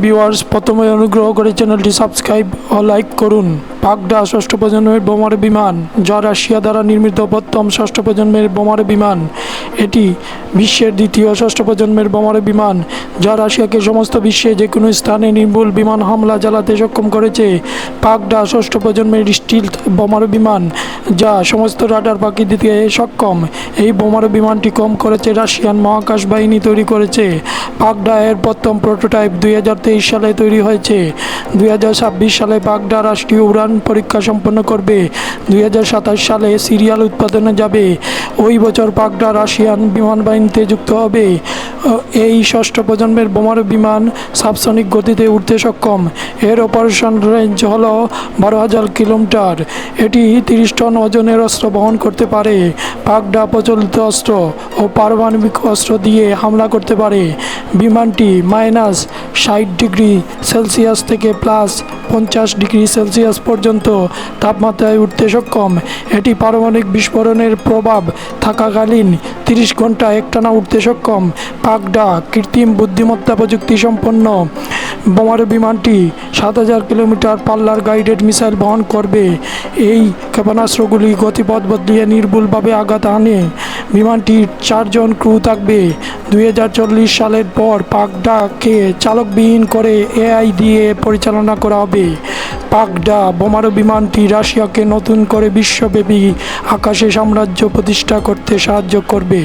Viewers, প্রথমে অনুগ্রহ করে চ্যানেলটি সাবস্ক্রাইব ও লাইক করুন। পাকডা ষষ্ঠ প্রজন্মের বোমার বিমান, যা রাশিয়া দ্বারা নির্মিত প্রথম ষষ্ঠ প্রজন্মের বোমার বিমান। এটি বিশ্বের দ্বিতীয় ষষ্ঠ প্রজন্মের বোমার বিমান, যা রাশিয়াকে সমস্ত বিশ্বে যে কোনো স্থানে নির্ভুল বিমান হামলা চালাতে সক্ষম করেছে। পাকডা ষষ্ঠ প্রজন্মের স্টিল বোমার বিমান, যা সমস্ত রাডার পাখি দিতে সক্ষম। এই বোমার বিমানটি কম করেছে রাশিয়ান মহাকাশ বাহিনী তৈরি করেছে। পাকডা এর প্রথম প্রোটোটাইপ দুই হাজার তেইশ সালে তৈরি হয়েছে। দুই হাজার ছাব্বিশ সালে পাকডা রাষ্ট্রীয় উড়ান পরীক্ষা সম্পন্ন করবে। দুই হাজার সাতাশ সালে সিরিয়াল উৎপাদনে যাবে। ওই বছর পাকডা রাশিয়ান বিমান বাহিনীতে যুক্ত হবে। এই ষষ্ঠ প্রজন্মের বোমার বিমান সাবসনিক গতিতে উঠতে সক্ষম। এর অপারেশন রেঞ্জ হল বারো হাজার কিলোমিটার। এটি তিরিশ টন ওজনের অস্ত্র বহন করতে পারে। পাকডা প্রচলিত অস্ত্র ও পারমাণবিক অস্ত্র দিয়ে হামলা করতে পারে। বিমানটি মাইনাস ষাট ডিগ্রি সেলসিয়াস থেকে প্লাস পঞ্চাশ ডিগ্রি সেলসিয়াস পর্যন্ত তাপমাত্রায় উঠতে সক্ষম। এটি পারমাণবিক বিস্ফোরণের প্রভাব থাকাকালীন তিরিশ ঘণ্টা একটানা উঠতে সক্ষম। পাকডা কৃত্রিম বুদ্ধিমত্তা প্রযুক্তি সম্পন্ন বোমার বিমানটি সাত হাজার কিলোমিটার পাল্লার গাইডেড মিসাইল বহন করবে। এই ক্ষেপণাস্ত্রগুলি গতিপথ বদলিয়ে নির্ভুলভাবে আঘাত আনে। বিমানটির চারজন ক্রু থাকবে। দুই হাজার চল্লিশ সালের পর পাকডাকে চালকবিহীন করে এআই দিয়ে পরিচালনা করা হবে। পাকডা বোমারু বিমানটি রাশিয়াকে নতুন করে বিশ্বব্যাপী আকাশে সাম্রাজ্য প্রতিষ্ঠা করতে সাহায্য করবে।